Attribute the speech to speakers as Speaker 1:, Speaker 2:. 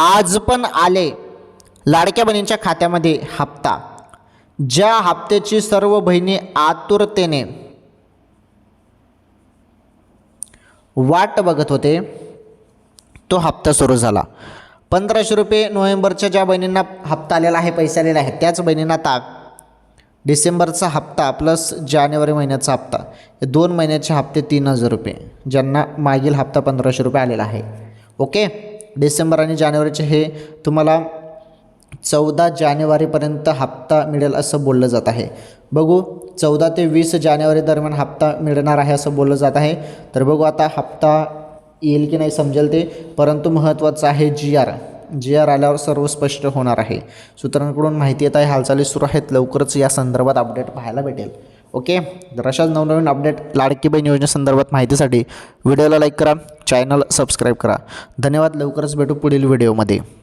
Speaker 1: आज पण आले. लाडक्या बहिणींच्या खात्यामध्ये हप्ता. ज्या हप्त्याची सर्व बहिणी आतुरतेने वाट बघत होते तो हप्ता सुरू झाला. पंधराशे रुपये नोव्हेंबरच्या ज्या बहिणींना हप्ता आलेला आहे पैसे आलेले आहेत त्याच बहिणींना ताक डिसेंबरचा हप्ता प्लस जानेवारी महिन्याचा हप्ता. हे दोन महिन्याचे हप्ते तीन हजार रुपये. ज्यांना मागील हप्ता पंधराशे रुपये आलेला आहे. ओके? डिसेंबर आणि जानेवारीचे हे तुम्हाला चौदा जानेवारीपर्यंत हप्ता मिळेल असं बोललं जात आहे. बघू चौदा ते वीस जानेवारी दरम्यान हप्ता मिळणार आहे असं बोललं जात आहे. तर बघू आता हप्ता येईल की नाही समजेल ते. परंतु महत्त्वाचं आहे जी आर. जी आर आल्यावर सर्व स्पष्ट होणार आहे. सूत्रांकडून माहिती येत आहे हालचाली सुरू आहेत. लवकरच या संदर्भात अपडेट पाहायला भेटेल. ओके? तर अशाच नवनवीन अपडेट लाडकी बहीण योजनेसंदर्भात माहितीसाठी व्हिडिओला लाईक करा. चॅनल सबस्क्राईब करा. धन्यवाद. लवकरच भेटू पुढील व्हिडिओमध्ये.